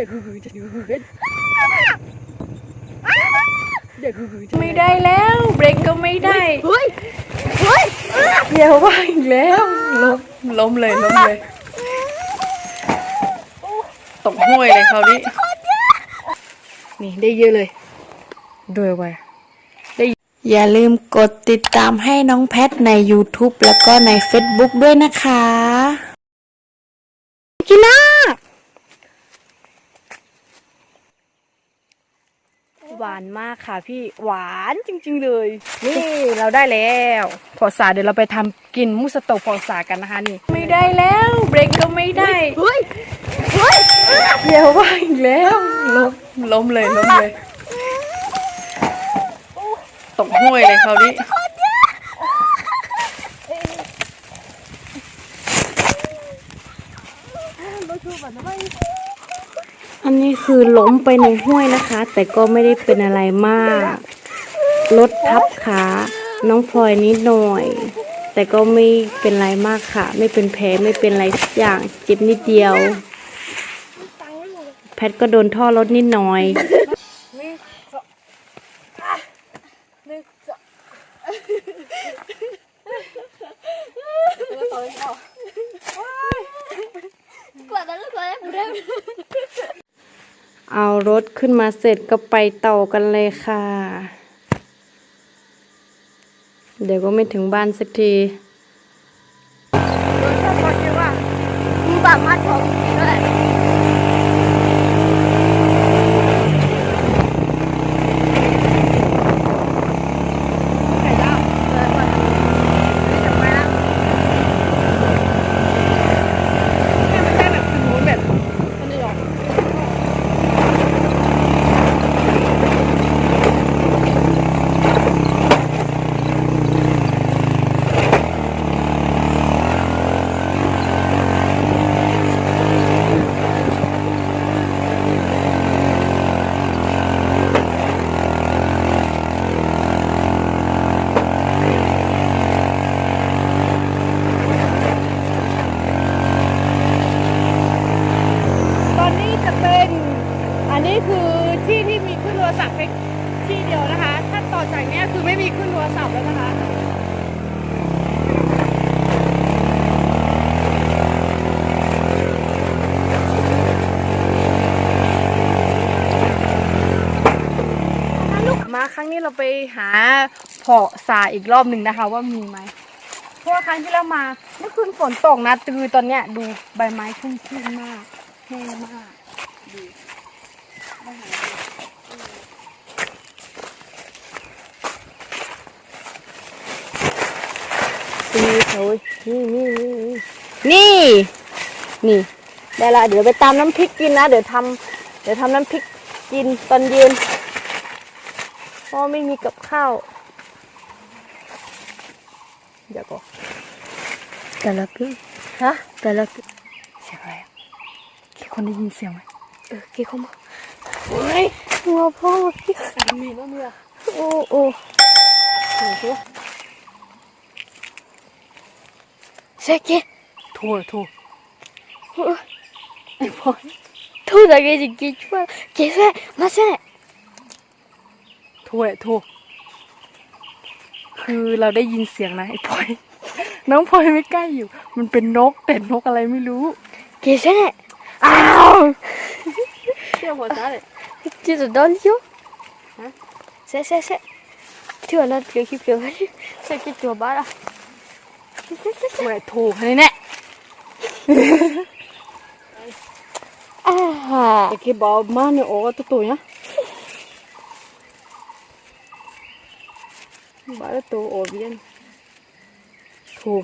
อย่าคือคือจะดูคือกันอย่าคือคือจะไม่ได้แล้วเบรกก็ไม่ได้เฮ้ยเฮ้ยเดี๋ยวว่าอีกแล้วล้มล้มเลยล้มเลยตกห้วยเลยคราวนี้นี่ได้เยอะเลยด้วยไว้ได้อย่าลืมกดติดตามให้น้องแพทใน YouTube แล้วก็ใน Facebook ด้วยนะคะกินนะ หวานมากค่ะพี่หวานจริง ๆ เลย นี่เราได้แล้วพอสาเดี๋ยวเราไปทำกินมุสโตะพอสากันนะคะนี่ ไม่ได้แล้วเบรกก็ไม่ได้เฮ้ยเฮ้ยเดี๋ยวว่าอีกแล้วล้มล้มเลยล้มเลยตกห้วยเลยคราวนี้ อันนี้คือล้มไปในห้วยนะคะ แต่ก็ไม่ได้เป็นอะไรมากรถทับขาน้องพลอยนิดหน่อย แต่ก็ไม่เป็นไรมากค่ะ ไม่เป็นแผลไม่เป็นอะไรอย่างเจ็บนิดเดียว แพทก็โดนท่อรถนิดหน่อย กว่านั้นก็กว่าแล้วกูได้ เอารถขึ้นมาเสร็จก็ไปต่อกันเลยค่ะ เดี๋ยวก็ไม่ถึงบ้านสักทีมึงบามาทองด้วยไก่ดาวเออก่อนจำไว้นะให้มันได้แบบหนูแบบอันนี้หรอ ตอนนี้จะเป็น อันนี้คือที่ที่มีขึ้นโทรศัพท์เพียงที่เดียวนะคะ ถ้าต่อจากเนี้ยคือไม่มีขึ้นโทรศัพท์แล้วนะคะ มาค รั้งนี้เราไปหาเพาะสาอีกรอบหนึ่งนะคะ ว่ามีไหมเพราะว่าครั้งที่เรามาเมื่อคืนฝนตกนะตือตอนเนี้ยดูใบไม้ชุ่มชื้นมากแห้งมากดูนี่เขานี่นี่นี่นี่ นี่ ได้ละ เดี๋ยวไปตามน้ำพริกกินนะ เดี๋ยวทำเดี๋ยวทำน้ำพริกกินตอนเย็น เพราะไม่มีกับข้าว เดี๋ยวก่อนแต่ละพึ่งฮะแต่ละพึ่งเสียงอะไรอะกี่คนได้ยินเสียงไหมเออกี่เข้ามาเฮ้ยหัวพ่อพี่สามีแล้วเนี่ยโอ้โอ้โอ้โหเซ็กเกโทษโทษ tout da che di che fa che fa ma se โทษโทษคือเราได้ยินเสียงนะไอ้พลอยน้องพลอยไม่ใกล้อยู่ มันเป็นนกแต่นกอะไรไม่รู้ che se ne อ้าวเชื่อหัวซาเลย ti do d'olio se se se tu as l'autre qui pleut c'est qui tu vas là โทษโทษนี่แน่ ah แต่คือบอกมาเนี่ยโอ้ตัวตัวเนี่ยบ้าแล้วตัวโอเบียนถูกค่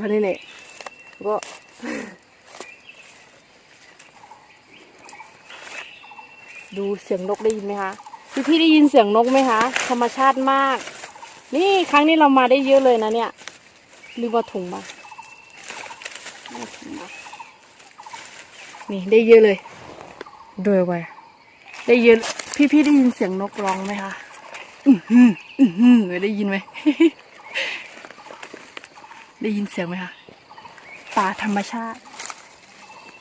ะนี่แหละก็ดูเสียงนกได้ยินไหมคะ พี่พี่ได้ยินเสียงนกไหมคะ ธรรมชาติมาก นี่ครั้งนี้เรามาได้เยอะเลยนะเนี่ย ลืมว่าถุงมาเอาถุงมานี่ได้เยอะเลยด้วยไว้ได้เยอะ พี่พี่ได้ยินเสียงนกร้องไหมคะ อือ อือได้ยินไหม ได้ยินเสียงไหมคะป่าธรรมชาติ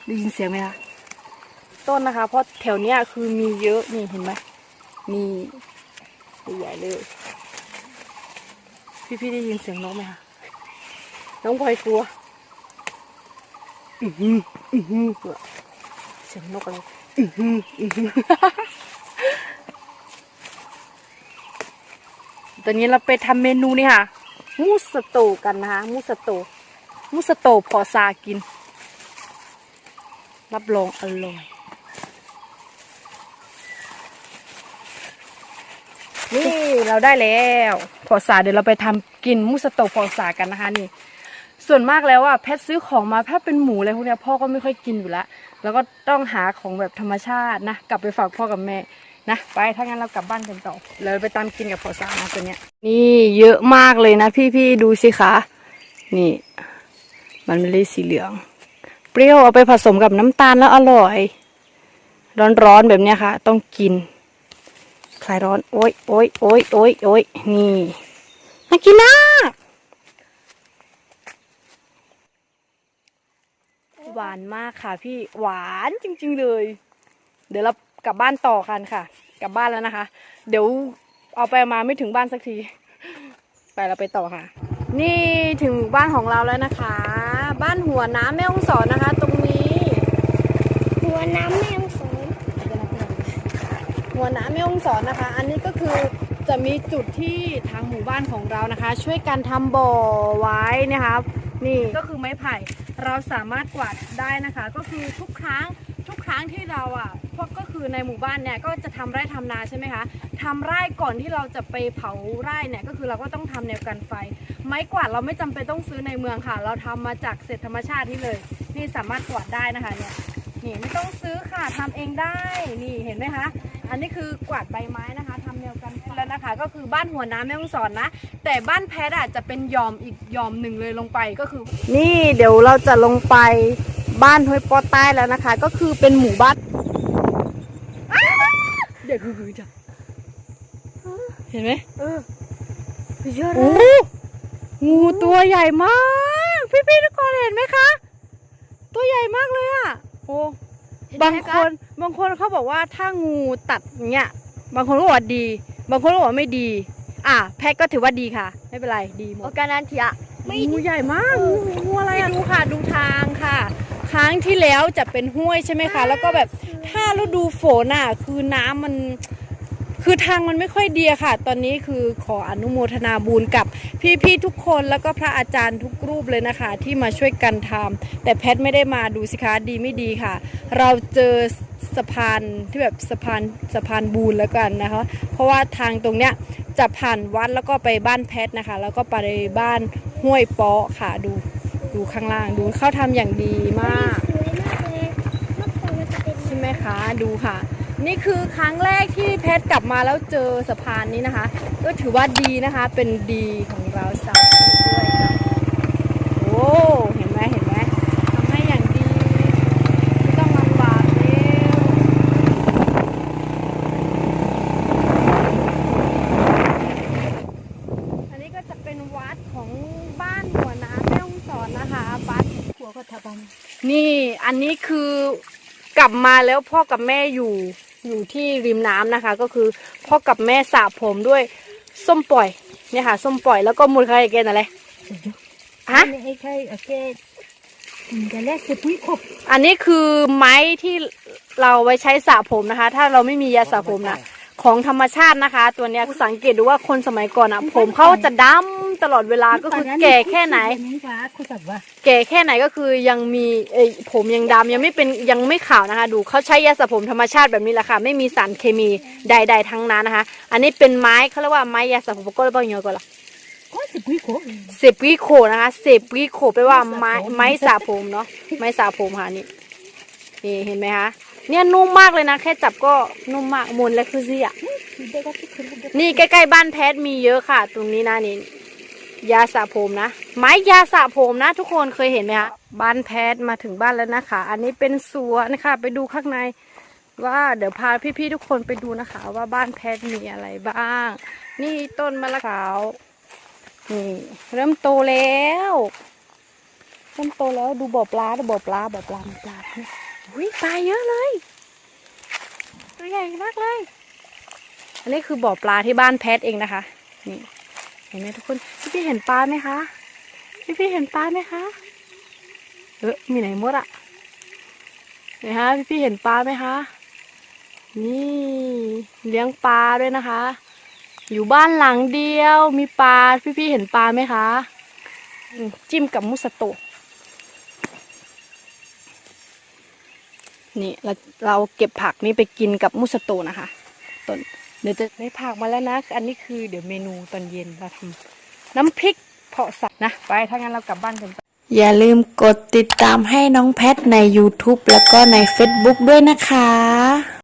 ได้ยินเสียงไหมคะต้นนะคะ เพราะแถวเนี้ยคือมีเยอะนี่เห็นไหมมีใหญ่เลย พี่พี่ๆได้ยินเสียงนกไหมคะน้องพลอยกลัวอือหืออือหือเสียงนกอะไรอือหืออือหือ ตอนนี้เราไปทำเมนูนี่ค่ะ มูสโตกันนะคะมูสโต มูสโตพอซากิน รับรองอร่อยนี่เราได้แล้วพอซาเดี๋ยวเราไปทำกินมูสโตพอซากันนะคะนี่ ส่วนมากแล้วอะแพทซื้อของมาแพทเป็นหมูอะไรพวกนี้พ่อก็ไม่ค่อยกินอยู่แล้วแล้วก็ต้องหาของแบบธรรมชาตินะกลับไปฝากพ่อกับแม่ นะไปถ้างั้นเรากลับบ้านกันต่อเราไปตามกินกับพอซานะตัวเนี้ย นี่เยอะมากเลยนะพี่ๆดูสิคะนี่ มันไม่ได้สีเหลือง เปรี้ยวเอาไปผสมกับน้ำตาลแล้วอร่อย ร้อนๆแบบเนี้ยค่ะ ต้องกิน คลายร้อนโอ๊ยโอ๊ยโอ๊ยโอ๊ยโอ๊ยนี่น่ากินมากหวานมากค่ะพี่หวานจริง ๆ เลย เดี๋ยวเรา กลับบ้านต่อกันค่ะ กลับบ้านแล้วนะคะ เดี๋ยวเอาไปเอามาไม่ถึงบ้านสักที ไปเราไปต่อค่ะ นี่ถึงบ้านของเราแล้วนะคะ บ้านหัวน้ำแม่ฮ่องสอนนะคะ ตรงนี้ หัวน้ำแมงสนหัวน้ำแม่ฮ่องสอนนะคะ อันนี้ก็คือจะมีจุดที่ทางหมู่บ้านของเรานะคะ ช่วยกันทำบ่อไว้นะคะนี่ก็คือไม้ไผ่ เราสามารถกวาดได้นะคะ ก็คือทุกครั้งทุก ครั้งที่เราอะพวกก็คือในหมู่บ้านเนี่ยก็จะทำไร่ทำนาใช่ไหมคะทำไร่ก่อนที่เราจะไปเผาไร่เนี่ยก็คือเราก็ต้องทำแนวกันไฟ ไม้กวาดเราไม่จำเป็นต้องซื้อในเมืองค่ะ เราทำมาจากเศษธรรมชาตินี่เลย นี่สามารถกวาดได้นะคะเนี่ยนี่ไม่ต้องซื้อค่ะทำเองได้นี่เห็นไหมคะอันนี้คือกวาดใบไม้นะคะทำแนวกันไฟแล้วนะคะ ก็คือบ้านหัวน้ำแม่ฮ่องสอนนะ แต่บ้านแพทย์อะจะเป็นยอมอีกยอมหนึ่งเลยลงไปก็คือ นี่เดี๋ยวเราจะลงไป บ้านห้วยปอใต้แล้วนะคะ ก็คือเป็นหมู่บ้านเด็กคือจ้ะเห็นไหมเออเยอะเลโอ้ยงูตัวใหญ่มาก พี่ๆทุกคนเห็นไหมคะ ตัวใหญ่มากเลยอะโอ้บางคนบางคนเขาบอกว่าถ้างูตัดเงี้ยบางคนก็บอกว่าดี บางคนก็บอกว่าไม่ดี อะแพทย์ก็ถือว่าดีค่ะ ไม่เป็นไรดีหมโอดกานันเทียไม่งูใหญ่มากงูงูอะไรอะดูค่ะดูทางค่ะค รั้งที่แล้วจะเป็นห้วยใช่ไหมคะ แล้วก็แบบถ้าฤดูฝนอะคือน้ำมันคือทางมันไม่ค่อยดีอะค่ะ ตอนนี้คือขออนุโมทนาบุญกับพี่ๆทุกคนแล้วก็พระอาจารย์ทุกรูปเลยนะคะ ที่มาช่วยกันทำแต่แพทย์ไม่ได้มาดูสิคะดีไม่ดีค่ะ เราเจอสะพานที่แบบสะพานสะพานบูนแล้วกันนะคะ เพราะว่าทางตรงเนี้ยจะผ่านวัดแล้วก็ไปบ้านแพทย์นะคะ แล้วก็ไปบ้านห้วยเปาะค่ะดู ดูข้างล่างดูเขาทำอย่างดีมากสวยมากเลยเมื่อก่อนมันจะเป็นใช่ไหมคะดูค่ะ นี่คือครั้งแรกที่เพชรกลับมาแล้วเจอสะพานนี้นะคะ ก็ถือว่าดีนะคะเป็นดีของเราสาวด้วยค่ะโอ้เห็นไหมเห็นไหมทำให้อย่างดีไม่ต้องลำบากเร็วอันนี้ก็จะเป็นวัดของบ้านหัวน้ำแม่ฮ่องสอนนะคะวัด หัวก็ทะบัน นี่อันนี้คือกลับมาแล้วพ่อกับแม่อยู่อยู่ที่ริมน้ำนะคะ ก็คือพ่อกับแม่สระผมด้วยส้มปล่อยเนี่ยค่ะ ส้มปล่อยแล้วก็มูลค่าเกนอะไรฮะไม่ให้ใครโอเคจะแลกสิบวิครบอันนี้คือไม้ที่เราไว้ใช้สระผมนะคะ ถ้าเราไม่มียาสระผมนะของธรรมชาตินะคะ ตัวเนี้ยสังเกตดูว่าคนสมัยก่อนอะ ผมเขาจะดำ ตลอดเวลาก็คือแก่แค่ไหนนี่ฟ้าคุณแบบว่าแก่แค่ไหนก็คือยังมีเอยผมยังดำยังไม่เป็นยังไม่ขาวนะคะ ดูเขาใช้ยาสระผมธรรมชาติแบบนี้แหละค่ะ ไม่มีสารเคมีใด ๆ ทั้งนั้นนะคะ อันนี้เป็นไม้เขาเรียกว่าไม้ยาสระผมก็เลยบอกเยอะก่อนละก็สิบวิครบเซปวิโคนะคะเซปวิโคแปลว่าไม้ไม้สระผมเนาะไม้สระผมค่ะนี่นี่เห็นไหมคะเนี่ยนุ่มมากเลยนะ แค่จับก็นุ่มมากมนและคือเสียเด็กก็ทุกคนนี่ใกล้ๆบ้านแพทย์มีเยอะค่ะ ตรงนี้นะนี่ ยาสระผมนะ ไม้ยาสระผมนะ ทุกคนเคยเห็นไหมคะบ้านแพทย์มาถึงบ้านแล้วนะคะ อันนี้เป็นสวนนะคะไปดูข้างในว่าเดี๋ยวพาพี่ๆทุกคนไปดูนะคะ ว่าบ้านแพทย์มีอะไรบ้าง นี่ต้นมะละกาวนี่เริ่มโตแล้วเริ่มโตแล้วดูบ่อปลาดูบ่อปลาบ่อปลาปลาอุ้ยปลาเยอะเลยตัวใหญ่มากเลย อันนี้คือบ่อปลาที่บ้านแพทเองนะคะ นี่ ห็นไหมทุกคน พี่พี่เห็นปลาไหมคะ พี่พี่เห็นปลาไหมคะ เออมีไหนหมดอะไหนฮะพี่พี่เห็นปลาไหมคะ นี่เลี้ยงปลาด้วยนะคะ อยู่บ้านหลังเดียวมีปลา พี่พี่เห็นปลาไหมคะ จิ้มกับมุสโตนี่เราเราเก็บผักนี่ไปกินกับมุสโตนะคะต้น เดี๋ยวจะได้ผักมาแล้วนะ อันนี้คือเดี๋ยวเมนูตอนเย็นเราทำน้ำพริกเผาะสัตว์นะ ไปถ้างั้นเรากลับบ้านกันอย่าลืมกดติดตามให้น้องแพทใน YouTube แล้วก็ใน Facebook ด้วยนะคะ